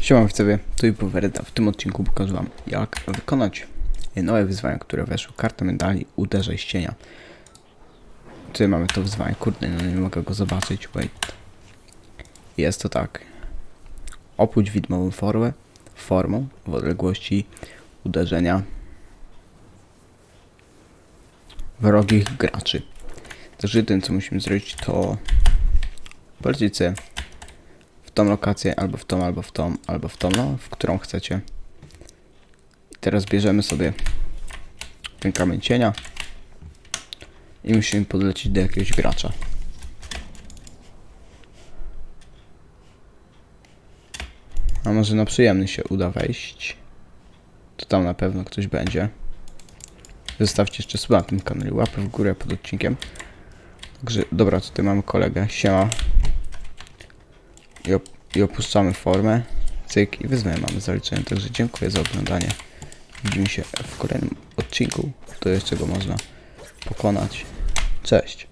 Siema widzowie, tu i Powereda. W tym odcinku pokażę wam jak wykonać nowe wyzwania, które weszły. Karta medali, uderzaj z cienia. Tutaj mamy to wyzwanie, kurde, no nie mogę go zobaczyć, wait. Jest to tak. Opuść widmową formę, formą w odległości uderzenia wrogich graczy. Także jedyne co musimy zrobić to polecieć sobie w tą lokację, albo w tą, albo w tą, albo w tą, no, w którą chcecie. I teraz bierzemy sobie ten kamień cienia i musimy podlecieć do jakiegoś gracza. A może na przyjemny się uda wejść. To tam na pewno ktoś będzie. Zostawcie jeszcze suba na tym kanale, łapę w górę pod odcinkiem. Także, dobra, tutaj mamy kolegę, siema. I, op I opuszczamy formę. Cyk i wyzwanie mamy zaliczone. Także dziękuję za oglądanie. Widzimy się w kolejnym odcinku. To jeszcze go można pokonać. Cześć.